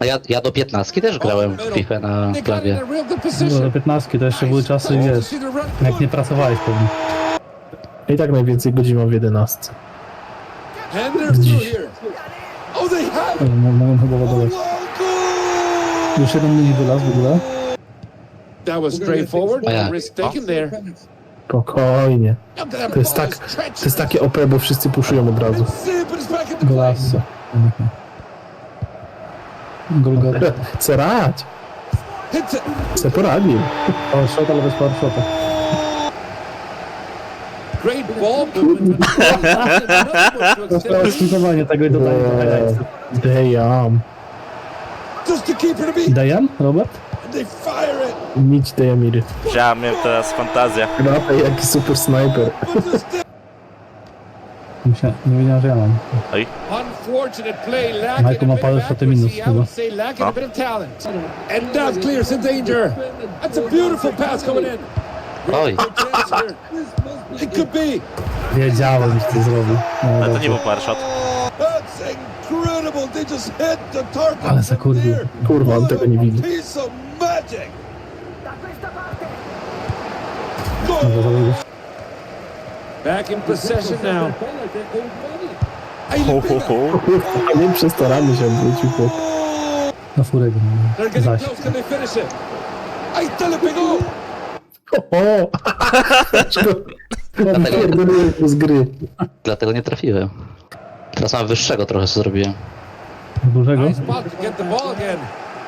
A ja, ja do 15 też grałem w FIFA na klawie. No, do position. 15 to jeszcze były czasy, wiesz, jak nie pracowałeś pewnie. I tak najwięcej godzin mam w 11. And they're through here. Oh, they have it. Ale mo- Mogą chyba ładować. Już jeden mini wylazł w ogóle. That was straightforward. Yeah. No risk taken there. Spokojnie. To jest tak, to jest takie OP, bo wszyscy puszują od razu. Golasso. Golgota. Hits it. Se poradził. Power shot, ale bez power shota. Great ball movement. Skintowanie tego i dodanie do highlightsów. Damn. Just to keep her to beat. Dajan, Robert? It. Nic Dejamiry. Wzięła mnie teraz fantazja. Rapej jaki super snajper. Myślę, nie wiedziałem, że ja mam. Oj, lacking a No. bit of talent. And that clears in danger. That's a beautiful pass coming in. Oj. It could be. Wiedziałem, że to zrobił. No, ale to nie był power shot. That's incredible. They just hit the target. Ale zakurwił. Kurwa, on tego nie widzi. Back in possession now. Ho, ho, ho. A nie przez to ramy się odwrócił chłop. Na furę go mamy. Zaś. está le pegó. O! Pierdolę z gry. dlatego nie trafiłem. Teraz mam wyższego trochę, co zrobiłem. Dużego? Nice spot to get the ball again.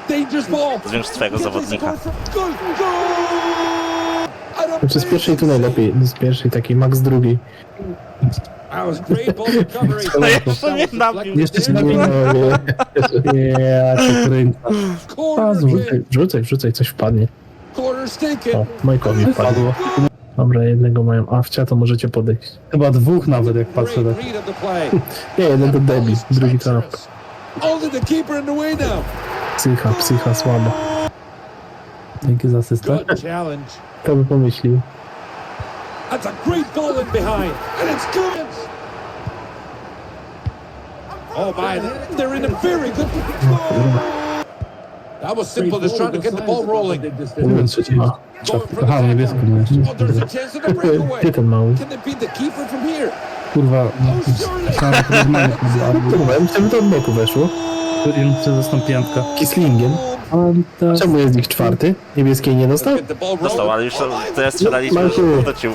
Dangerous ball. Zwiększ swojego zawodnika. Goal, goal. Znaczy z pierwszej tu najlepiej. Z pierwszej takiej, max drugiej. That was great ball recovery. No jeszcze nie nabił. Jeszcze się nabił. nie. Ja cię kręcę. Wrzucaj, wrzucaj, coś wpadnie. O. Majkowi wpadło. Padło. Dobra, jednego mają awcia, to możecie podejść. Chyba dwóch nawet, jak patrzę tak. Nie, jeden to debil, drugi to now. psycha, psycha słaba. Dzięki za asystę. Kto by pomyślił? That's a great goal in behind. And it's good. Oh my, they're in a very good That was simple, just trying to get the ball rolling. Mówiąc trzeci. A, Going for the Aha, tackle. niebieską no. Oh, there's a chance of a breakaway. Gdzie ten mały? Can they beat the keeper from here? Kurwa, Oh, że to na Albo Kurwa, ja myślałem, że to od boku weszło. Kuriący zastąpiętka. Kislingiem. Fantastycznie. Czemu jest ich czwarty? Niebieskiej nie dostał? Dostał, ale już teraz strzelaliśmy, że wrócił.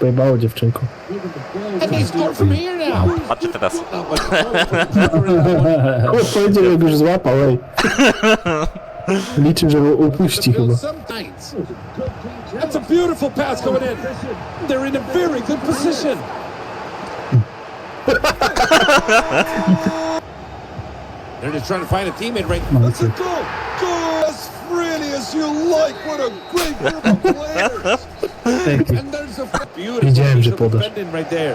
Pojebało dziewczynku. And they score from here now. Patrzcie teraz. Not much hope for the keeper in that one. Chłop powiedział, jak już złapał, ej. Liczył, że go upuści chyba. Some tights. That's a beautiful pass coming in. They're in a very good position. They're just trying to find a teammate right. That's a goal. Goal as freely as you like. What a great group of players. Dzięki. And there's a beautiful Wiedziałem, że piece of podasz. defending right there.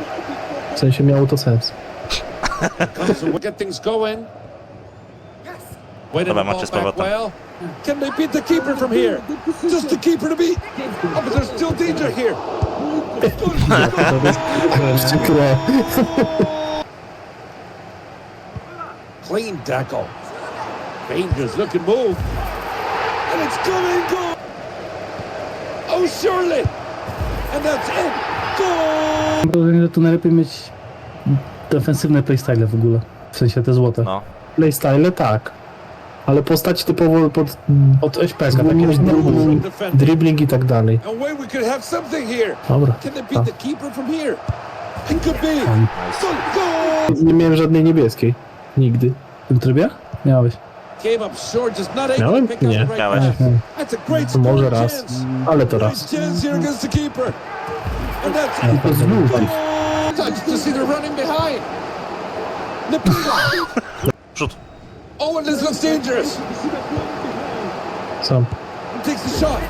W sensie miało to sens. Comes to get things going. Waiting Dobra, the ball macie z powrotem. well. Can they beat the keeper from here? Just the keeper to beat. Oh, but there's still danger here. Przykre. Clean tackle. Rangers looking move. And it's coming goal. Oh, surely. And that's it. Goal. Mam wrażenie, że tu najlepiej mieć defensywne playstyle w ogóle. W sensie te złote. No. Playstyle tak. Ale postać typowo pod Od SPK takie. No, dribbling, dribbling i tak dalej. And wait, we could have something here. Dobra. Can they beat the keeper from here? It could be. Goal. Goal. Nie miałem żadnej niebieskiej. Nigdy. W tym trybie? Miałeś. Miałem? Nie. Miałeś. To może raz. Ale to raz. it. To znów. Neptune. Przód. Oh, and this looks dangerous. Sam. Takes the shot.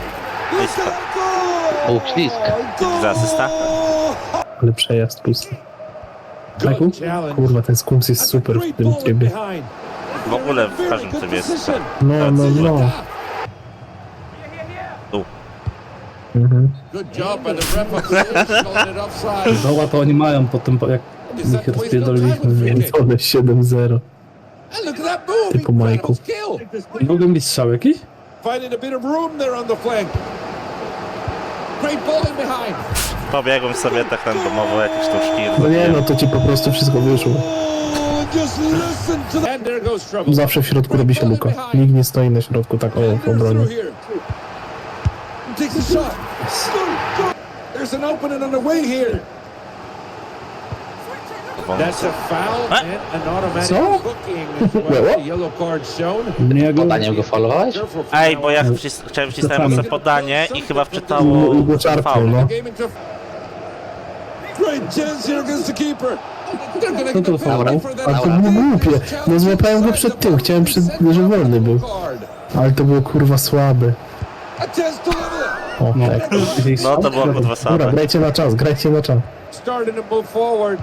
Look at that goal! Był ślizg. Goal! Za asysta. Ale przejazd pusty. Kurwa, ten skums jest super w tym trybie. W ogóle w każdym trybie jest. No, no, no. Tu. Mhm. Doła to oni mają po tym, jak ich rozpierdoliliśmy. kick? Pierdolę 7-0. And look at that move. Typu Incredible Majku. Mogą być strzał jakiś? Pobiegłem sobie tak ten domowo jakieś sztuczki. No nie, no to ci po prostu wszystko wyszło. Zawsze w środku robi się luka. Nikt nie stoi na środku tak o w obronie. There's an opening on the wing here. That's a foul and an automatic Co? booking as well. what? The yellow card shown. Nie go... Podaniem go faulowałeś? Ej, bo ja wcis chciałem wcisnąć mocno podanie i chyba wczytało faul. no. Great chance here against the keeper. Co to faul? for that. Ale to było głupie. No złapałem go przed tym, chciałem, przed, że wolny był. Ale to było kurwa. A to it. O, tak. No to było kurwa Dobra, słabe. grajcie na czas, grajcie na czas. Starting to move forward.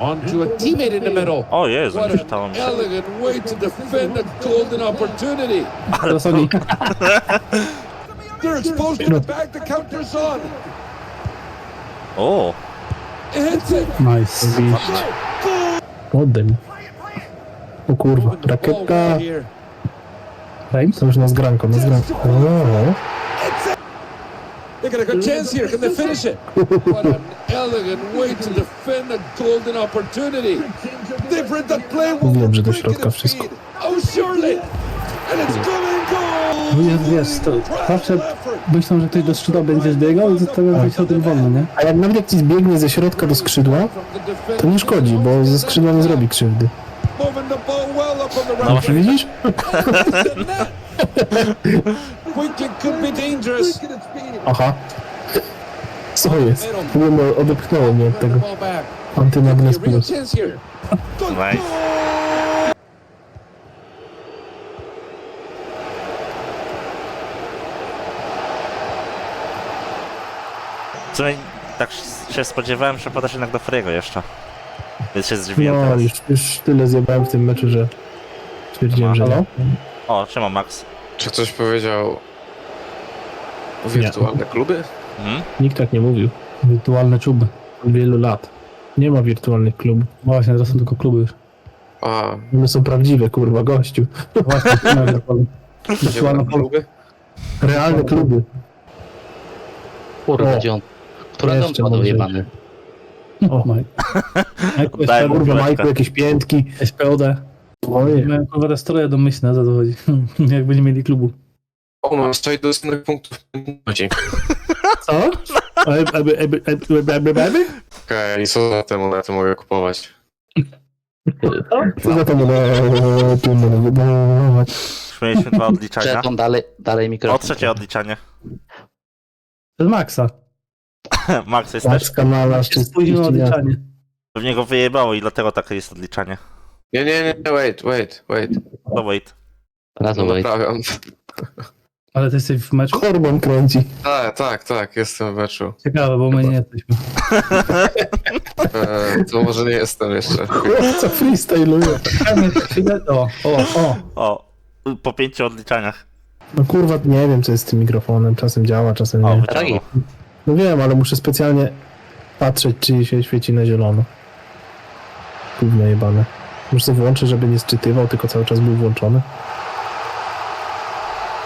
On to a teammate in the middle. O Jezu, What an się. elegant way to defend a golden opportunity. Teraz oni... They're exposed to the back, the counter's on. O, Nice. Oddem. O kurwa, rakieta. Reims? To już na zgranko, na zgranko. O, It's it. They got a good chance here. Can they finish it? What an elegant way to defend a golden opportunity. They've read that play well. Mówiłem, że do środka wszystko. Oh, surely. Goal. No jest, wiesz, to zawsze myślą, że ktoś do skrzydła będzie zbiegał i zostawiam być o tym wolno, nie? A jak nawet jak ci zbiegnie ze środka do skrzydła, to nie szkodzi, bo ze skrzydła nie zrobi krzywdy. No. Czy widzisz? Quick, it could be dangerous. Aha. Co jest? W ogóle odepchnęło mnie od tego. the ball back. Antymagnes A real plus. Nice. Sumie tak się spodziewałem, że podasz jednak do Frego jeszcze. Więc się zdziwiłem No, teraz. już, już tyle zjebałem w tym meczu, że stwierdziłem, że nie. O, trzyma Max. Czy ktoś powiedział wirtualne kluby? Mhm. Nikt tak nie mówił. Wirtualne czuby. Od wielu lat. Nie ma wirtualnych klubów. Właśnie, teraz są tylko kluby. A, One są prawdziwe, kurwa, gościu. Właśnie, nie wiem, gdzie wirtualne były kluby? Realne kluby. Kurwa, O. gdzie on? Który dom Jeszcze padł może. jebany? O, Mike. Mike, Daj mu. Kurwa. Majku, jakieś piętki. SPOD. Oje. Miałem kurwa stroje domyślne, co to chodzi. Jakby nie mieli klubu. O, mam 6 dostanych punktów. Okej, Co? Eby, eby, eby, eby, eby, eby? i co za te monety mogę kupować? Co za to budować? Już mieliśmy dwa odliczania. Przeton dalej, dalej mikrofon. O, trzecie odliczanie. To jest Maxa. Max jest też. kanala, Się spóźniło odliczanie. Pewnie go wyjebało i dlatego takie jest odliczanie. Nie, nie, nie, wait, wait, wait. No wait. Raz No, wait. naprawiam. Ale ty jesteś w meczu? Korbon kręci. Tak, tak, tak, jestem w meczu. Ciekawe, bo my nie jesteśmy. E, to może nie jestem jeszcze. Co freestyluje. O, o, o. O, po pięciu odliczaniach. No kurwa, nie wiem co jest z tym mikrofonem. Czasem działa, czasem O, nie. wyciągnął. No wiem, ale muszę specjalnie patrzeć, czy się świeci na zielono. Gówno jebane. Muszę sobie włączyć, żeby nie sczytywał, tylko cały czas był włączony.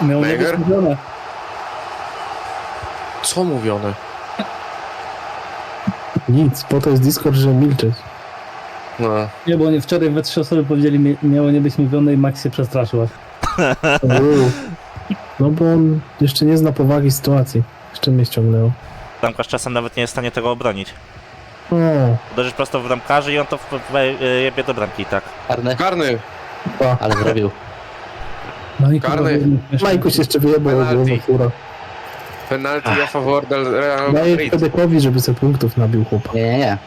Być Neger? mówione. Co mówione? Nic, po to jest Discord, żeby milczeć. No, Nie, bo oni wczoraj we trzy osoby powiedzieli, mi- miało nie być mówione i Max się przestraszył. No bo on jeszcze nie zna powagi sytuacji. Jeszcze mnie ściągnęło. Bramkarz czasem nawet nie jest w stanie tego obronić. O, Uderzysz prosto w bramkarzy i on to w- w- e, jebie do bramki tak. Karny, karny! pa. ale zrobił. Karny. kurwa, Majkuś jeszcze wyjebał Penalty. fura. Penalty a favor del Real Daję Madrid. Fedekowi, żeby sobie punktów nabił chłopa. Nie, nie, nie.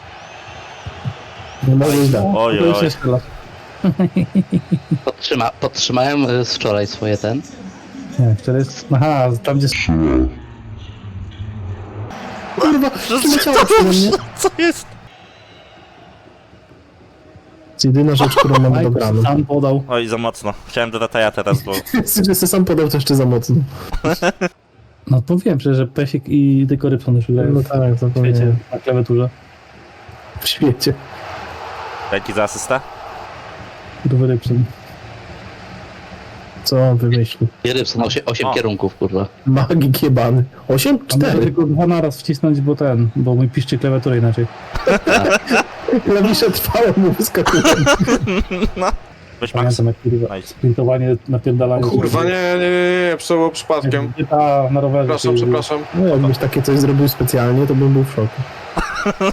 Nie możesz dać. Oj, To już oj. nie strzela. Podtrzyma, podtrzymałem y, z wczoraj swoje ten. Nie, wczoraj jest... Aha, tam gdzie... Kurwa, przyleciało przede mnie. Co jest? To jest jedyna rzecz, którą mam Mike dobraną. sam podał. Oj, za mocno. Chciałem do Rataja teraz, bo Że se sam podał to jeszcze za mocno. No to wiem, przecież, że Pesik i tylko Rybson już grają No w tak, świecie zapomniałem. na klawiaturze. W świecie. dzięki za asystę. Kurwa Rybson. Co on wymyślił? Rybson, 8, 8 O. kierunków, kurwa. Magik jebany. 8? A mogę 4. tylko dwa naraz wcisnąć, bo ten, bo mój piszczy klawiaturę inaczej. Klawisze trwałe mu wyskakują. Weź Max. Pamiętam jak kurwa Nice. sprintowanie, napierdalanie. Kurwa, nie, nie, nie, nie, przebyło przypadkiem. A, na rowerze. Przepraszam, ty- przepraszam. No jakbyś takie coś zrobił specjalnie, to bym był w szoku.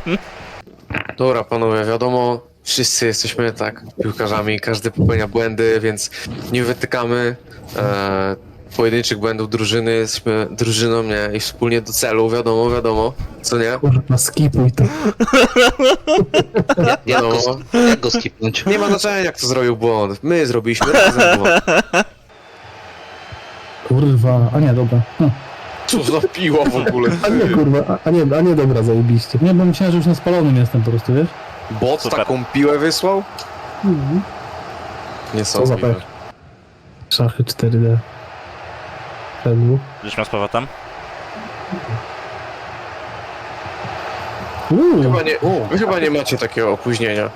Dobra, panowie, wiadomo, wszyscy jesteśmy tak piłkarzami, każdy popełnia błędy, więc nie wytykamy e, pojedynczych błędów drużyny, jesteśmy drużyną, nie, i wspólnie do celu, wiadomo, wiadomo, co nie? Kurwa, skipuj to. Jak go, No. jak go skipnąć? Nie ma znaczenia, jak to zrobił błąd. My zrobiliśmy razem błąd. Kurwa, a nie, dobra. Hm. Co za piło w ogóle? A nie, kurwa, a, a nie, a nie, dobra, zajebiście. Nie, bo myślałem, że już na spalonym jestem po prostu, wiesz? Bot Super. taką piłę wysłał? Co za Niesamowite. pech. Szachy 4D. Pedłu. Będziesz miał z powrotem? Uuu, Chyba nie, wy chyba nie macie takiego opóźnienia.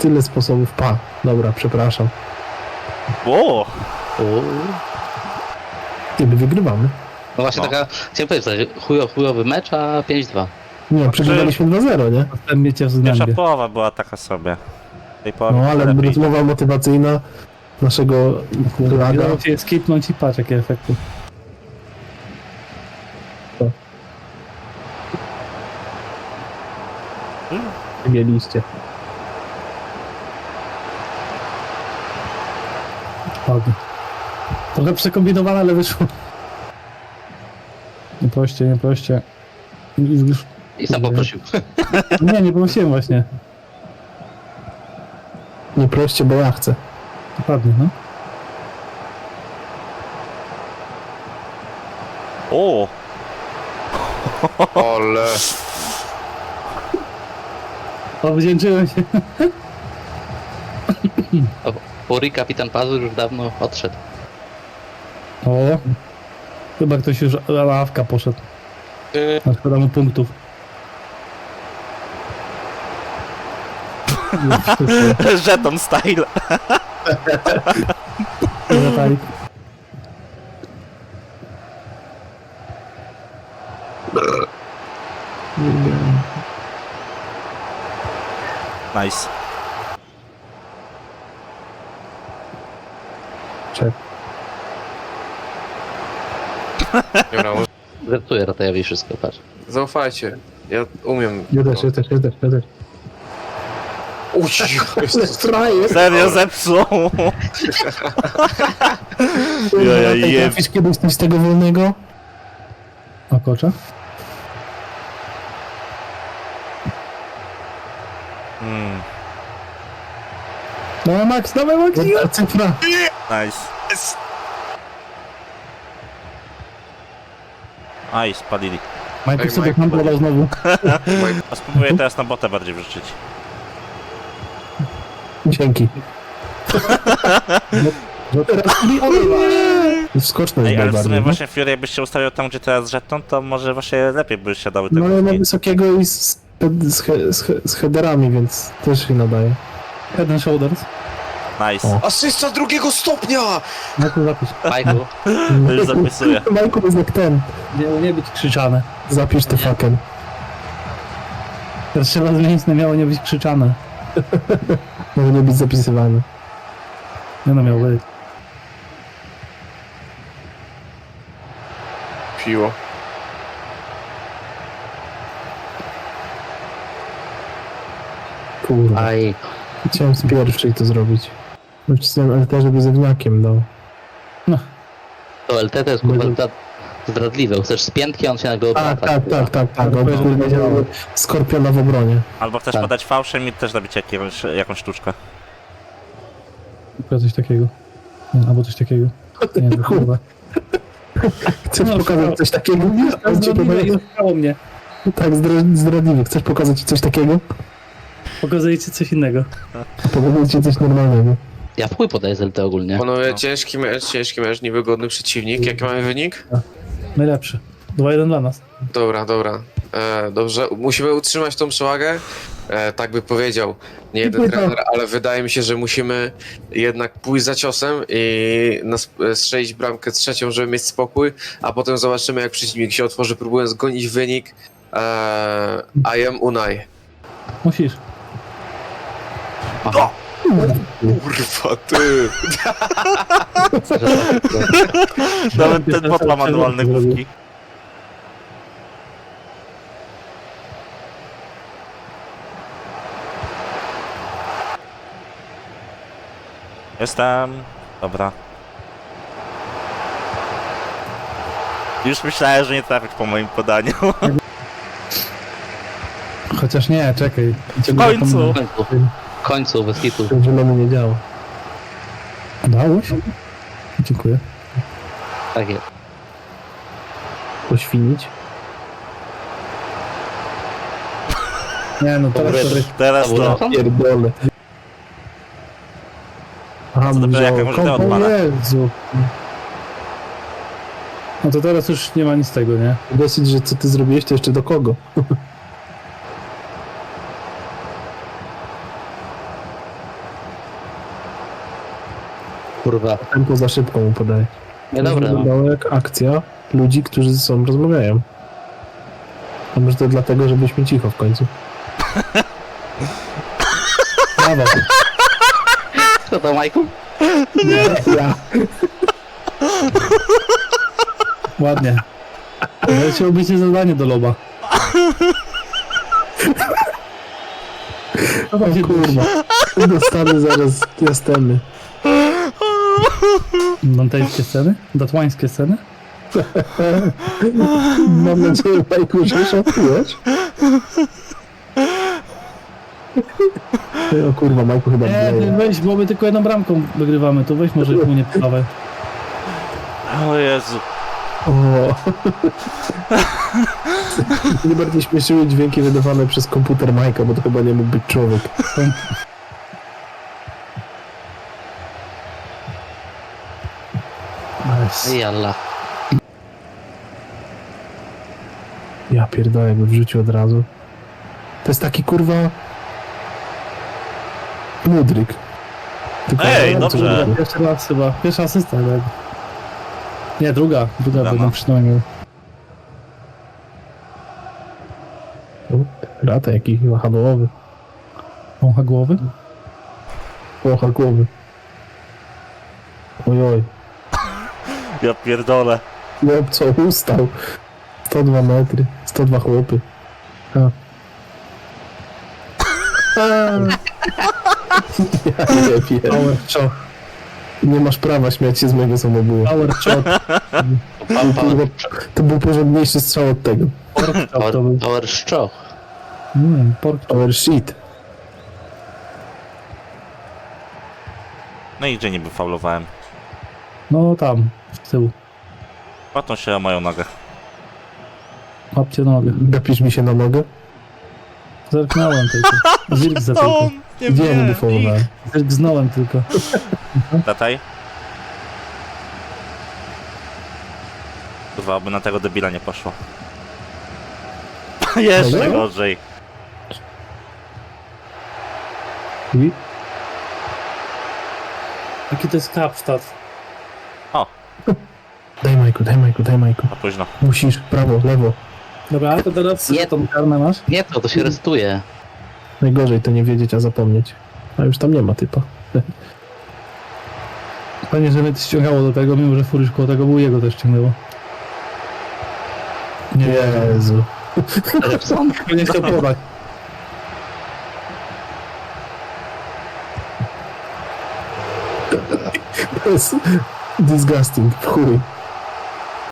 Tyle sposobów. Pa. Dobra, przepraszam. O! Uuu. Nie, my wygrywamy. No właśnie No. taka, chciałem powiedzieć, chujo, chujowy mecz, a 5-2. Nie, przegrywaliśmy 2-0, nie? Potem cię w Pierwsza połowa była taka sobie. Tej No, ale lepiej. rozmowa motywacyjna naszego laga. Udało cię skipnąć i patrz jakie efekty. Mieliście. Ładnie. Trochę przekombinowane, ale wyszło. Nie proście, nie proście. Już, już. I sam poprosił. Nie, nie prosiłem właśnie. Nie proście, bo ja chcę. Dokładnie, no. O! Ole. Odwdzięczyłem się. Puri, kapitan Pazur już dawno odszedł. O. Chyba ktoś już na ławka poszedł. Na szkoda mu punktów. Żeton style! Zatali. Nice. Czek. Dobra, może Ratajowi wszystko, patrz. zaufajcie. Ja umiem. Ja też, ja też, ja też, ja też. Uj, Jezus. Frajer! Serio zepsuł! Ja, ja, je- Trafisz kiedyś coś z tego wolnego? A kocza? Mm, No Max, dawaj Max! Jedna cyfra. nice. Aj, spadili. Majtek Ej, sobie Mike, handlował znowu. A spróbuję teraz na botę bardziej wrzucić. Dzięki. No teraz Skoczny Ej, jest ale w sumie najbardziej. no. właśnie Fury jakbyś się ustawiał tam, gdzie teraz żeton, to może właśnie lepiej by się dały No tego ale ma wysokiego i z, z, he- z, he- z headerami, więc też się nadaje. Head and shoulders. Nice. O. Asysta drugiego stopnia! No to zapisz. Majku, Już zapisuję. Majku jest jak ten. Nie, nie być krzyczane. Zapisz te fucking. Teraz trzeba zmienić na miało nie być krzyczane. Może nie być zapisywany. Nie no miało być. Piło. Kurwa. aj. Chciałem z pierwszej to zrobić. Nacisnąłem LT, żeby ze wniakiem dał. To LT to jest kurwa zdra- zdradliwe. Chcesz z piętki, on się nagle Tak, obraca. tak, tak, tak, tak. On działało. miał skorpiona w obronie. Albo chcesz Tak. podać fałszem i też zrobić jakiegoś, jakąś sztuczkę. Chyba coś takiego. Nie, albo coś takiego. Nie, kurwa. Chcesz No, pokazać coś takiego? On ci Zdradliwe podaje- i oszukało mnie. Tak, zdra- zdradliwy. Chcesz pokazać ci coś takiego? Pokazuję ci coś innego. Pokazać ci coś normalnego. Ja w chuj podaję z LT ogólnie. Panowie, ciężki mecz, ciężki mecz, niewygodny przeciwnik. Jaki mamy wynik? Najlepszy. 2-1 dla nas. Dobra, dobra. E, dobrze, musimy utrzymać tą przewagę. e, tak by powiedział nie jeden trener, ale wydaje mi się, że musimy jednak pójść za ciosem i nas, e, strzelić bramkę trzecią, żeby mieć spokój, a potem zobaczymy jak przeciwnik się otworzy, próbując gonić wynik. E, I am Unai. Musisz. Aha. Kurwa, ty! Nawet ten bot ma manualne główki. Jestem. Dobra. Już myślałem, że nie trafić po moim podaniu. Chociaż nie, czekaj. W końcu! W końcu. Bez hitu. Zielony nie działa. Dało się? Dziękuję. Tak jest. Poświnić. Nie no, teraz to weź. Teraz To. Johnson? Pierdolę. Aha, dopiero jak może Kom- odpala. O Jezu. No to teraz już nie ma nic z tego, nie? Dosyć, że co ty zrobiłeś, to jeszcze do kogo? Kurwa. Tempo za szybko mu podaje. Nie dobre, no. Wyglądało jak akcja ludzi, którzy ze sobą rozmawiają. A może to dlatego, żebyśmy cicho w końcu. Brawo. Kto to, Majku? Ja. Ładnie. Leciał się zadanie do loba. O kurwa. Dostanę zaraz jastemy. Dantejskie sceny? Datłańskie sceny? Mam nadzieję, Majku, że szatujesz. O kurwa, Majku chyba Nie, nie. weź, bo my tylko jedną bramką wygrywamy, to weź może mu nie podawaj. O Jezu. O. Mnie bardziej śmieszyły dźwięki wydawane przez komputer Majka, bo to chyba nie mógł być człowiek. Jalla. Ja pierdolę, jakby wrzucił od razu. To jest taki kurwa... Mudryk. Tylko Ej, co dobrze. Pierwszy raz chyba, pierwsza asysta, tak? Nie, druga, druga Dama. będą przynajmniej. Rata jaki wahadłowy. Wącha głowy? Wącha głowy. Ojoj. Ja pierdolę. No co, ustał. 102 metry. 102 chłopy. A. Ja nie wiem. Power chop, Nie masz prawa śmiać się z mojego samobuja. power Pa, To, był- to był porządniejszy strzał od tego. pork chop to Power, był. power szczoch. Mm, pork chop. Power shit. No i gdzie niby faulowałem. No tam, z tyłu. Patrzą się o moją nogę. Łapcie nogę. Gapisz mi się na nogę? Zerknąłem tylko. Zirk za tylko. Nie nie defowałem? Zerknąłem tylko. Tataj? Kurwa, oby na tego debila nie poszło. Jeszcze Dobra. gorzej. I? Jaki to jest kapsztat? Daj Majku, daj Majku, daj Majku. a późno. Musisz, prawo, lewo. Dobra, to teraz Nie. tą karmę masz? Nie to, to się restuje. Najgorzej to nie wiedzieć, a zapomnieć. A już tam nie ma typa. Panie, że mnie to ściągało do tego, mimo że furysz koło tego był, jego też ściągnęło. Nie, Jezu. Repson? nie chciał podać. To jest disgusting, w chuj.